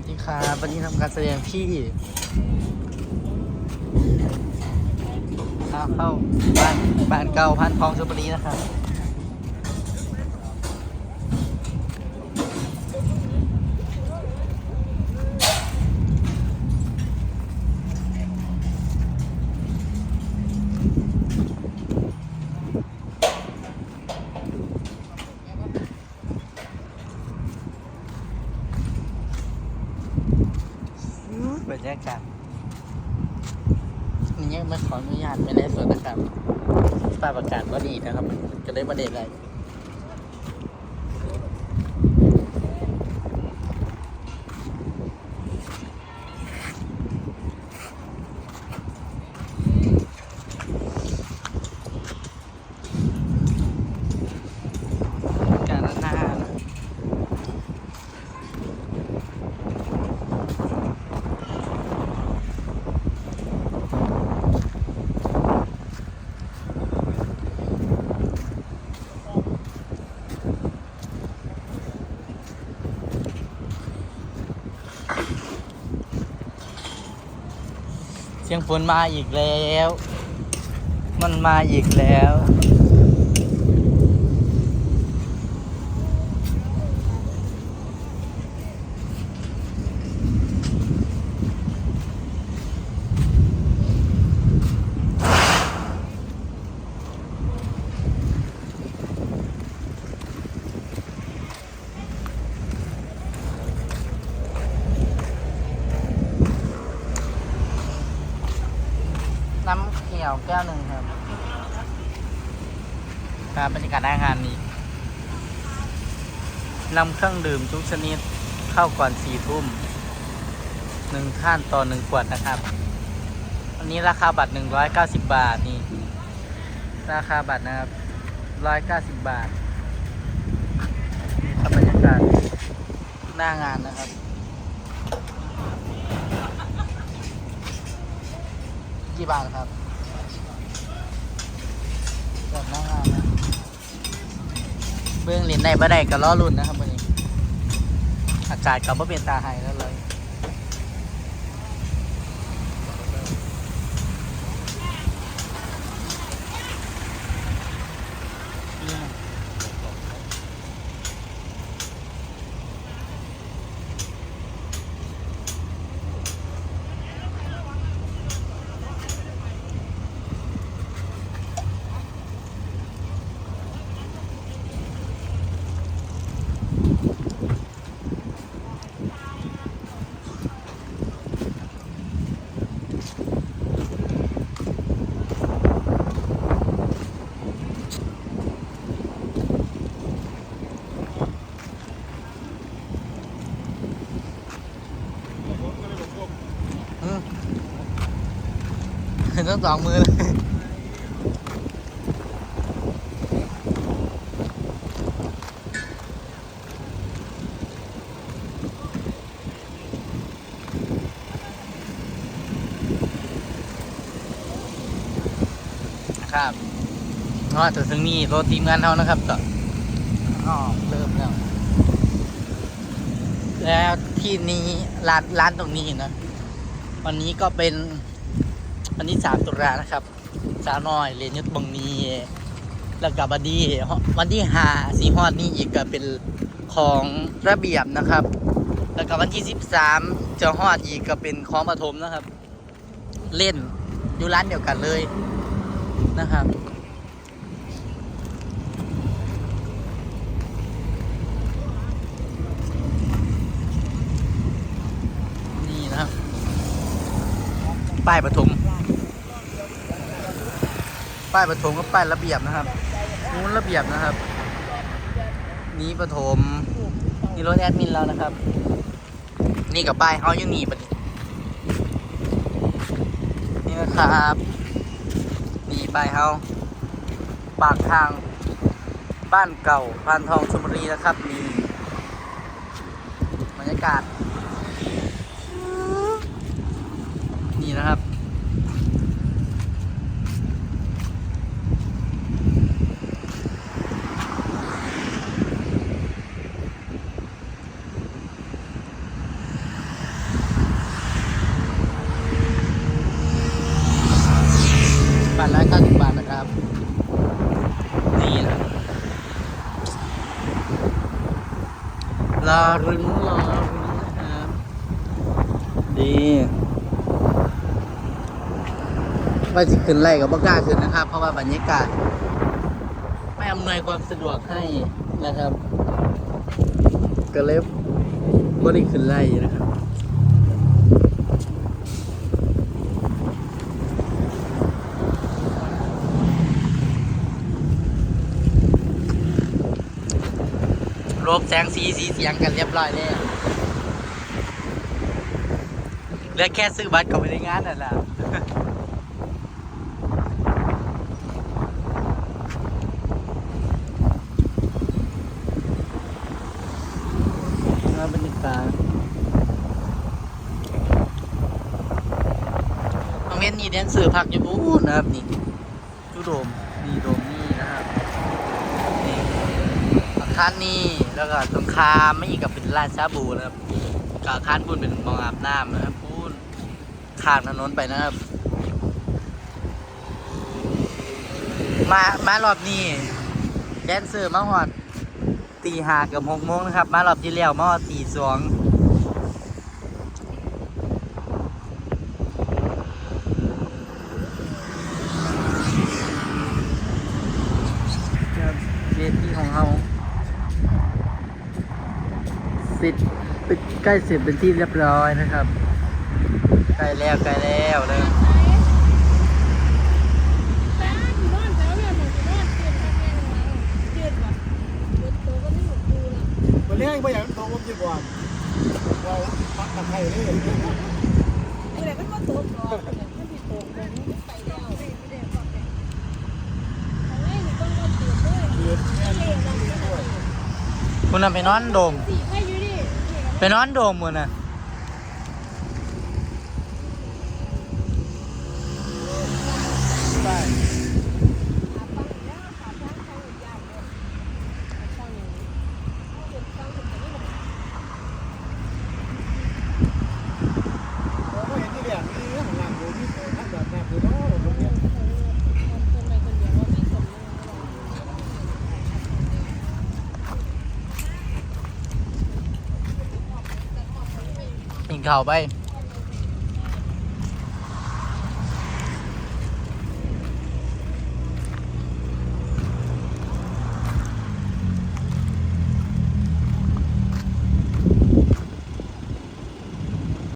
วัสดีครับวันนี้ทำการแสดงที่ทาเข้าบ้านบ้านเก่าพันทองชลบุรีนะครับ บรรยากาศนี่ยังไม่ขออนุญาตไม่ได้ส่วนนะครับป้าประกาศว่าดีนะครับ ก็เลยมาเด็นอะไรหน้านะ เสียงฝนมาอีกแล้ว มันมาอีกแล้ว วแก้วหนึ่งครับครับบรรยากาศหน้างานนี้นำเครื่องดื่มทุกชนิดเข้าก่อนสี่ทุ่มหนึ่งท่านต่อหนึ่งขวดนะครับอันนี้ราคาบัตรหนึ่งร้อยเก้าสิบบาทนี่ราคาบัตรนะครับร้อยเก้าสิบบาทนี่ครับบรรยากาศหน้างานนะครับกี่บาทครับ แบบหน้างานนะเบื้องลินในบ่ได้ก็ล้อรุ่นนะครับวันนี้ อากาศก็บ่เป็นตาไห้แล้วเลย ทั้งสองมือเลยครับเพราะถึงนี่รถทีมงานเขานะครับก็อ๋อเริ่มแล้ว แล้วที่นี้ร้านร้านตรงนี้นะ วันนี้ก็เป็น วันที่สามตุลานะครับ สาวน้อยเรียนยุทธบังนีแล้วกับวันที่วันที่ห้าสีฮอดนี่อีกก็เป็นของระเบียบนะครับ แล้วก็วันที่สิบสามจะฮอดอีกก็เป็นของปฐมนะครับ เล่นอยู่ร้านเดียวกันเลยนะครับนี่นะครับป้ายปฐม ป้ายปฐมกับป้ายระเบียบนะครับนู้นระเบียบนะครับ นี้ปฐมนี่รถแอดมินเรานะครับ นี่กับป้ายเขายังหนีไปนี่นี่นะครับนี่ป้ายเขาปากทางบ้านเก่าพานทองชลบุรีนะครับนี่บรรยากาศ นี่นะครับ รอรุ้นรอรุ้นะครับ ดีว่าจะขึ้นไล่กับบ่กล้าขึ้นนะครับ เพราะว่าบรรยากาศ ไม่อำนวยความสะดวกให้นะครับ ก็เลยบ่ได้ขึ้นไล่นะครับ รบแสงสีสีเสียงกันเรียบร้อยแล้วเหลือแค่ซื้อบัตรเข้าไปในงานนั่นแหละบรรยากาศตรงนี้นี่แดนเซอร์พักอยู่บู๊นะครับนี่จุโดมนี่โดมนี่นะครับนี่อาคารนี่ แล้วก็ตรงคามไม่อีกกับเป็นร้านชาบูนะครับกาข้าคารพูนเป็นมองอาบน้ำนะครับพูนข้ามถนนไปนะครับ มามารอบนี้แดนเซอร์มาหอดตีหากับหกโมงนะครับ มารอบที่แล้วมาตีสองครับเวทีของเราเสร็จเป็นใก ล้เสร็จเป็นที่เรียบร้อยนะครับ ใกล้แล้วใกล้แล้วเลยวันนี้ไม่อยากโตผมดีกว่าเราปักตะไคร้เลยคุณน่ะไปนอนโดม ไปนอนโดมมือน่ะ ได้ ผมก็เห็นที่แบบนี้ของหลังผมที่ท่านแบบแบบคือน้องผมเนี่ย กินข้าวไป